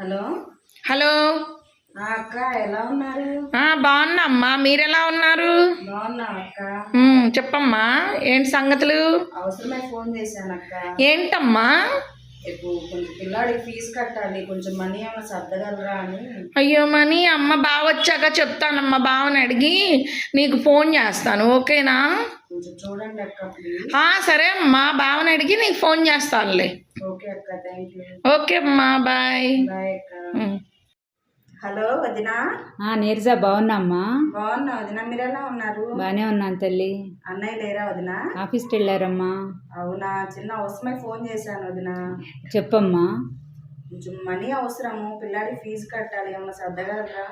Hello. Hello. అక్క ఎలా ఉన్నారు? ఆ, బాగున్నా అమ్మా మీరు ఎలా ఉన్నారు చెప్పమ్మా. ఏంటి సంగతులు? అవసరమై ఫోన్ చేశాను అక్క. ఏంటమ్మా? పిల్లాడికి ఫీజు కట్టాలి. కొంచెం మనీ ఏమైనా సర్దగలరా అని. అయ్యో మని అమ్మ బావ వచ్చాక చెప్తానమ్మా. బావని అడిగి నీకు ఫోన్ చేస్తాను. ఓకేనా? కొంచెం చూడండి అక్క ప్లీజ్ ఆ, సరే అమ్మా బావని అడిగి నీకు ఫోన్ చేస్తానులే. ఓకే అక్క థ్యాంక్ యూ ఓకే అమ్మా బాయ్. బాయ్ అక్క. హలో వదినా. ఆ నీరజ బాగున్నామ్మా బాగున్నా వదినా. మీరు ఎలా ఉన్నారు? బాగానే ఉన్నాను తల్లి. అన్నయ్య లేరా వదినా? ఆఫీస్కి వెళ్ళారమ్మా. అవునా చిన్న అవసరమై ఫోన్ చేశాను వదినా. చెప్పమ్మా. కొంచెం మనీ అవసరము పిల్లాడికి ఫీజు కట్టాలి ఏమైనా సర్దగలరా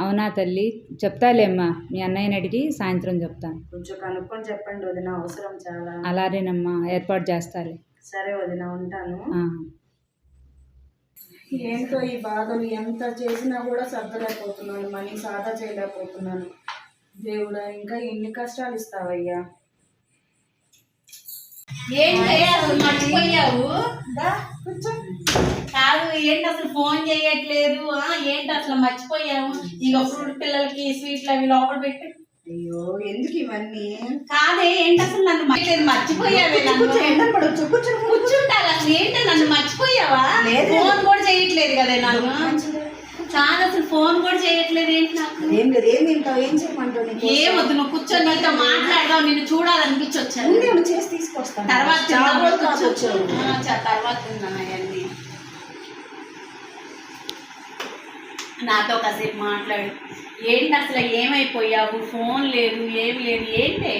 అవునా తల్లి? చెప్తాలేమ్మా మీ అన్నయ్యని అడిగి సాయంత్రం చెప్తాను కొంచెం కనుక్కొని చెప్పండి వదిన అవసరం చాలా. అలానేనమ్మా. ఏర్పాటు చేస్తాలే. సరే వదిన ఉంటాను. ఆ. ఏంటో ఈ బాధలు? ఎంత చేసినా కూడా సర్దలేకపోతున్నాను. మనీ సాదా చేయలేకపోతున్నాను. దేవుడా ఇంకా ఎన్ని కష్టాలు ఇస్తావయ్యా? ఏంటి అసలు మర్చిపోయావు. కాదు ఏంటి అసలు ఫోన్ చేయట్లేదు? ఏంటి అసలు మర్చిపోయావు? ఇక ఫ్రూట్ పిల్లలకి స్వీట్లు అవి లోపల పెట్టి. అయ్యో ఎందుకు ఇవన్నీ? కాదే ఏంటి అసలు నన్ను మర్చిపోయావే? నన్ను. కూర్చో, కూర్చుంటారు అసలు ఏంటి నన్ను మర్చిపోయావా. ఫోన్ కూడా చేయట్లేదు కదే నన్ను. కాదు అసలు ఫోన్ కూడా చేయట్లేదు ఏంటి నాకు? ఏం లేదు ఏం తింటావు ఏం చేయమంటావు నీకు? ఏమొద్దు నువ్వు కూర్చొని నీతో మాట్లాడదాం నిన్ను చూడాలనిపించి వచ్చాను ముందే ఏమైనా చేసి తీసుకొస్తాను. తర్వాత చాలా తిందాం, రోజులు కాదు కూర్చో. వచ్చావు. ఆ, చ- తర్వాత అవన్నీ నాతో కాసేపు మాట్లాడు. ఏంటి అసలు ఏమైపోయావు? ఫోన్ లేదు ఏం లేదు ఏంటి?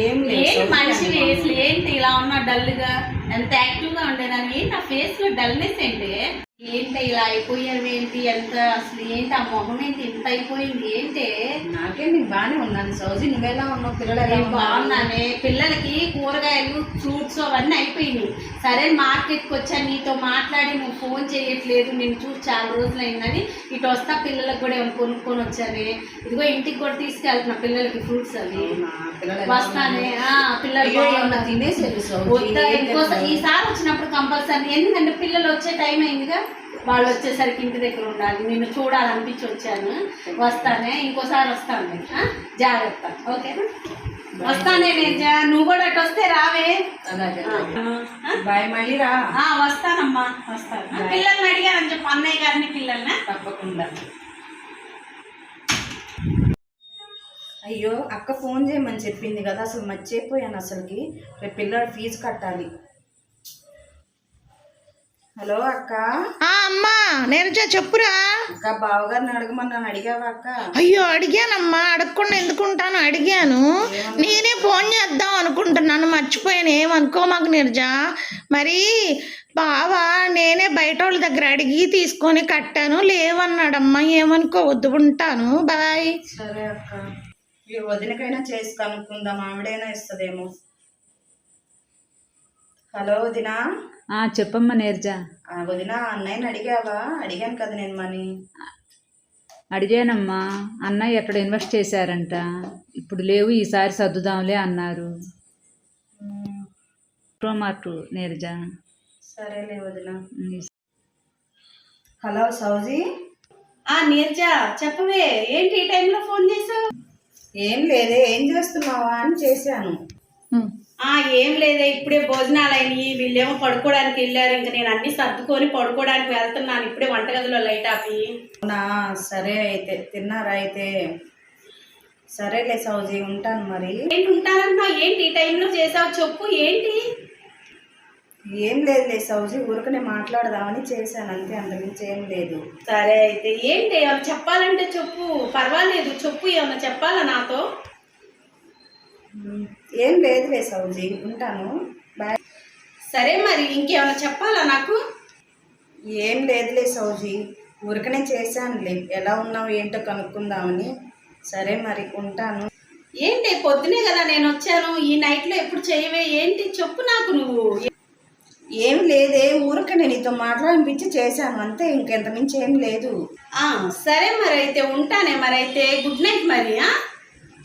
ఏం లేదు ఏంటి సౌఖ్యం మనిషి అమ్మా. ఫేస్ ఏంటి ఇలా ఉన్నా డల్గా ఎంత యాక్టివ్గా ఉండేదాన్ని? ఏంటి ఆ ఫేస్లో డల్నెస్ ఏంటి? ఏంటి ఇలా అయిపోయావు ఏంటి? ఎంత అసలు ఏంటి? ఆ మొహం ఏంటి? ఇంత అయిపోయింది ఏంటి? నాకే నీకు బాగానే ఉన్నాను. సౌజీ నువ్వెలా ఉన్నావు? పిల్లలు ఎలా నేను ఉన్నారు? బాగున్నానే. పిల్లలకి కూరగాయలు ఫ్రూట్స్ అవన్నీ అయిపోయినాయి. సరే మార్కెట్కి వచ్చా నీతో మాట్లాడి నువ్వు ఫోన్ చేయట్లేదు. నేను చూసి చాలా రోజులు అయిందని ఇటు వస్తా పిల్లలకు కూడా ఏమైనా కొనుక్కొని వచ్చానే ఇదిగో ఇంటికి కూడా తీసుకెళ్తున్నా పిల్లలకి ఫ్రూట్స్ అవి. అవునా? పిల్లలు ఎలా వస్తానే. ఉన్నారు? ఆ, పిల్లలు అయ్యో, ఏమన్నా బాగున్నారు. తినేసేది సౌజీ. వద్దా, ఏం ఇంకోసారి తిన్నావు? ఈసారి వచ్చినప్పుడు కంపల్సరీ. ఎందుకంటే పిల్లలు వచ్చే టైం అయిందిగా? వాళ్ళు వచ్చేసరికి ఇంటి దగ్గర ఉండాలి. నిన్ను చూడాలనిపించి వచ్చాను. వస్తానే ఇంకోసారి వస్తాను? జాగ్రత్త. ఓకేనా? వస్తానే నేను జా- నువ్వు కూడా అటు వస్తే రావే? బాయ్ మళ్ళీ రా. వస్తానమ్మా. వస్తాను. పిల్లల్ని అడిగానని చెప్పు అన్నయ్య గారిని పిల్లల్ని. తప్పకుండా. అయ్యో అక్క ఫోన్ చేయమని చెప్పింది కదా అసలు మర్చిపోయాను అసలుకి. రేపు పిల్లడు ఫీజు కట్టాలి. హలో అక్క. ఆ, అమ్మా నేను చెప్పురా. అక్క బావగారిని అడగమన్నాను అడిగావా అక్క? అయ్యో అడిగానమ్మా అడగకుండా ఎందుకుంటాను అడిగాను. నేనే ఫోన్ చేద్దాం అనుకుంటున్నాను మర్చిపోయాను. ఏమనుకో మాకు నిర్జ. మరి బావా నేనే బయట వాళ్ళ దగ్గర అడిగి తీసుకొని కట్టాను. లేవన్నాడమ్మా ఏమనుకోవద్దు ఉంటాను. బాయ్. సరే అక్క. ఈ వదినకైనా చేసి కనుక్కుందాం ఆవిడైనా ఇస్తుందేమో. హలో వదినా. చెప్పమ్మా నీరజ. ఆ వదిన అన్నయ్యని అడిగావా? అడిగాను కదా నేను మనీ అడిగానమ్మా. అన్నయ్య ఎక్కడ ఇన్వెస్ట్ చేశారంట. ఇప్పుడు లేవు ఈసారి సర్దుదాంలే అన్నారు. ప్రోమార్ట్ నీరజ. సరేలే వదిన. హలో సౌజీ. ఆ నీర్జ చెప్పవే ఏంటి ఈ టైంలో ఫోన్ చేసావు? ఏం లేదే ఏం చేస్తున్నావా అని చేశాను. ఏం లేదే ఇప్పుడే భోజనాలు అయినాయి వీళ్ళేమో పడుకోవడానికి వెళ్ళారు ఇంకా నేను అన్ని సర్దుకొని పడుకోవడానికి వెళ్తున్నాను ఇప్పుడే వంటగదిలో లైట్ ఆపి అవునా? సరే అయితే తిన్నారా అయితే? సరేలే సౌజీ ఉంటాను మరి. ఏంటి ఉంటానంటున్నావు ఏంటి ఈ టైంలో చేసావు? చెప్పు ఏంటి? ఏం లేదులే సౌజీ ఊరికనే మాట్లాడదామని చేశాను అంతే అంతకుమించి ఏం లేదు. సరే అయితే ఏంటి? ఏమైనా చెప్పాలంటే చెప్పు. పర్వాలేదు చెప్పు ఏమైనా చెప్పాలా నాతో? ఏం లేదులే సౌజీ ఉంటాను. బాయ్. సరే మరి ఇంకేమైనా చెప్పాలా నాకు? ఏం లేదులే సౌజీ ఊరికనే చేశానులే ఎలా ఉన్నావు ఏంటో కనుక్కుందామని. సరే మరి ఉంటాను. ఏంటి పొద్దునే కదా నేను వచ్చాను. ఈ నైట్లో ఎప్పుడు చేయవే? ఏంటి చెప్పు నాకు నువ్వు. ఏం లేదే ఊరికనే నీతో మాట్లాడిపించి చేశాను. అంతే ఇంకెంత మించి ఏం లేదు. సరే మరి అయితే ఉంటానే మరి అయితే. గుడ్ నైట్ మరి?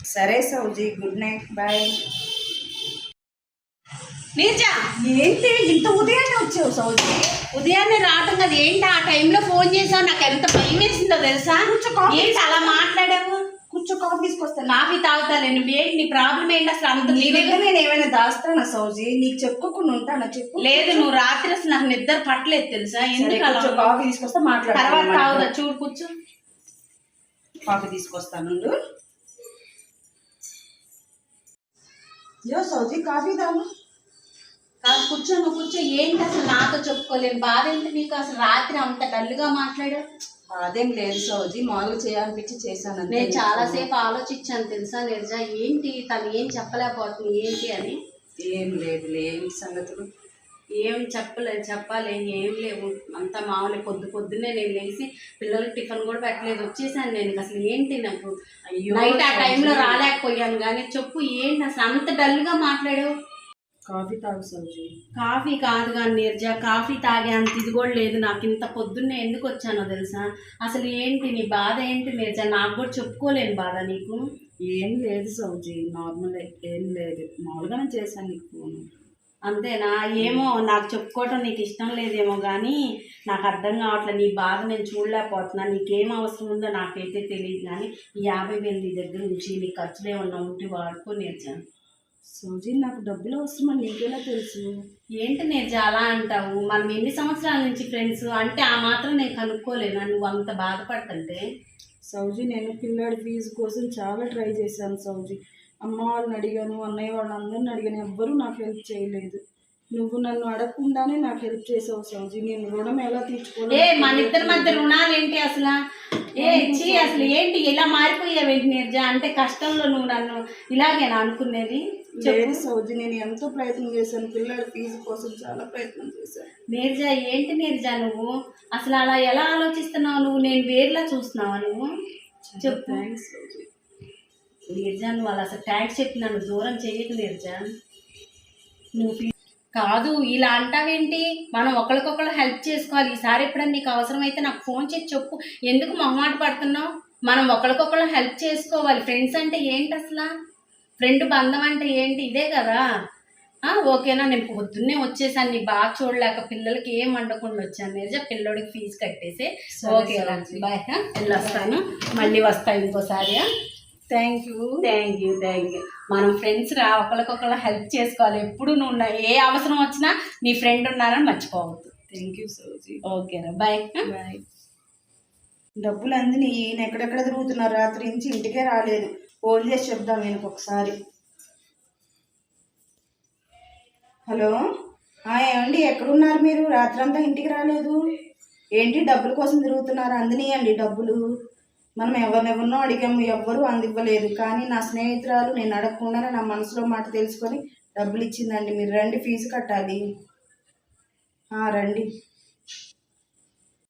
సరే సౌజీ గుడ్ నైట్ బాయ్ నీర్జా ఏంటి? ఇంత ఉదయాన్నే వచ్చావు సౌజీ? ఉదయాన్నే రావటం కదా. ఏంటి ఆ టైంలో ఫోన్ చేసావు? నాకు ఎంత భయం వేసిందో తెలుసా? ఏంటి అలా మాట్లాడావు? కూర్చో కాఫీ తీసుకొస్తాను కాఫీ తాగుతాలే నువ్వు. ఏంటి నీ ప్రాబ్లం ఏంటి? అసలు అంత నీ దగ్గర నేను ఏమైనా దాస్తానా సౌజీ? నీకు చెప్పుకోకుండా ఉంటానా? చెప్పు. లేదు నువ్వు రాత్రి అసలు నాకు నిద్ర పట్టలేదు తెలుసా? ఎందుకు అలా? కాఫీ తీసుకొస్తా తర్వాత మాట్లాడతాను తాగుదా? చూడు కూర్చో. కాఫీ తీసుకొస్తాను యో సౌజీ కాఫీ తాగు. కాదు కూర్చో నువ్వు కూర్చో. ఏంటి అసలు నాతో చెప్పుకోలేను బాధ ఏంటి నీకు? అసలు రాత్రి అంత డల్గా మాట్లాడావు? అదేం లేదు సౌజీ మామూలుగా చేయాలనిపించి చేశాను. నేను చాలాసేపు ఆలోచించాను తెలుసా నిర్జా? ఏంటి తను ఏం చెప్పలేకపోతుంది ఏంటి అని? ఏం లేదు ఏంటి సంగతులు. ఏం చెప్పలేదు చెప్పాలి ఏం లేవు. అంతా మామూలు పొద్దు పొద్దున్నే నేను లేచి పిల్లలకి టిఫిన్ కూడా పెట్టలేదు వచ్చేసాను నేను. అసలు ఏంటి నాకు? నైట్ ఆ. టైంలో రాలేకపోయాను. కానీ చెప్పు ఏంటి అసలు అంత డల్గా మాట్లాడావు? కాఫీ తాగు సౌజీ. కాఫీ కాదు కానీ నిర్జా కాఫీ తాగే అంత ఇది కూడా లేదు. నాకు ఇంత పొద్దున్నే ఎందుకు వచ్చానో తెలుసా? అసలు ఏంటి నీ బాధ ఏంటి నిర్జా? నాకు కూడా చెప్పుకోలేను బాధ నీకు? ఏం లేదు సౌజీ నార్మల్. ఏం లేదు. మామూలుగానే చేశాను నీకు ఫోన్. అంతేనా ఏమో నాకు చెప్పుకోవటం నీకు ఇష్టం లేదేమో కానీ నాకు అర్థం కావట్లేదు నీ బాధ నేను చూడలేకపోతున్నా నీకేం అవసరం ఉందో నాకైతే తెలియదు కానీ ఈ యాభై వేలు నీ దగ్గర ఉంచి నీ ఖర్చులు ఏమన్నా ఉంటే వాడుకో నేర్చాను సౌజీ నాకు డబ్బులు అవసరమని నీకెలా తెలుసు? ఏంటి నేను చాలా అంటావు? మనం ఎన్ని సంవత్సరాల నుంచి ఫ్రెండ్స్ అంటే ఆ మాత్రం నేను కనుక్కోలేనా? నువ్వు అంత బాధపడుతుంటే? సౌజీ నేను పిల్లాడి ఫీజు కోసం చాలా ట్రై చేశాను సౌజీ. అమ్మ వాళ్ళని అడిగాను అన్నయ్య వాళ్ళందరిని అడిగాను ఎవ్వరూ నాకు హెల్ప్ చేయలేదు. నువ్వు నన్ను అడగకుండానే నాకు హెల్ప్ చేసావు సౌజీ నేను రుణం ఎలా మన ఇద్దరి మధ్య రుణాలు ఏంటి అసలు? ఏ చీ అసలు ఏంటి? ఇలా మారిపోయావు ఏంటి నిర్జ? అంటే కష్టంలో నువ్వు నన్ను ఇలాగేనా అనుకునేది? లేదు సౌజీ నేను ఎంతో ప్రయత్నం చేశాను. పిల్లాడి ఫీజు కోసం చాలా ప్రయత్నం చేశాను. నీర్జ ఏంటి నీర్జ నువ్వు? అసలు అలా ఎలా ఆలోచిస్తున్నావు నువ్వు? నేను వేరులా చూస్తున్నావా నువ్వు? చెప్పు. థ్యాంక్స్ సౌజీ. నీర్జ నువ్వు అలా అసలు ట్యాంక్స్ చెప్పి నన్ను దూరం చేయకు నీర్జ నువ్వు కాదు ఇలా అంటావేంటి? మనం ఒకరికొకరు హెల్ప్ చేసుకోవాలి. ఈసారి ఎప్పుడైనా నీకు అవసరమైతే నాకు ఫోన్ చేసి చెప్పు. ఎందుకు మొహమాట పడుతున్నావు? మనం ఒకరికొకరు హెల్ప్ చేసుకోవాలి. ఫ్రెండ్స్ అంటే ఏంటి అసలు? ఫ్రెండ్ బంధం అంటే ఏంటి? ఇదే కదా. ఓకేనా నేను పొద్దున్నే వచ్చేసాను. నీ బాగా చూడలేక పిల్లలకి ఏం వండకుండా వచ్చాను. నిజ పిల్లోడికి ఫీజు కట్టేసి. ఓకే. బాయ్ వెళ్ళొస్తాను మళ్ళీ వస్తాను ఇంకోసారి thank you thank you thank you మనం ఫ్రెండ్స్ రా ఒకరికొకరు హెల్ప్ చేసుకోవాలి. ఎప్పుడు నువ్వు ఉన్న- ఏ అవసరం వచ్చినా నీ ఫ్రెండ్ ఉన్నారని మర్చిపోవద్దు. థ్యాంక్ యూ సౌజీ ఓకేరా బాయ్ బాయ్ డబ్బులు అందిని ఈయన ఎక్కడెక్కడ తిరుగుతున్నారు? రాత్రి నుంచి ఇంటికే రాలేదు. ఫోన్ చేసి చెప్దాం ఈయనకు ఒకసారి. హలో ఏమండి ఎక్కడున్నారు మీరు? రాత్రంతా ఇంటికి రాలేదు. ఏంటి డబ్బుల కోసం తిరుగుతున్నారు? అందినియండి డబ్బులు. మనం ఎవరినెవరినో అడిగాము ఎవ్వరూ అందివ్వలేదు. కానీ నా స్నేహితురాలు నేను అడగకుండానే నా మనసులో మాట తెలుసుకొని డబ్బులు ఇచ్చిందండి. మీరు రండి ఫీజు కట్టాలి. రండి.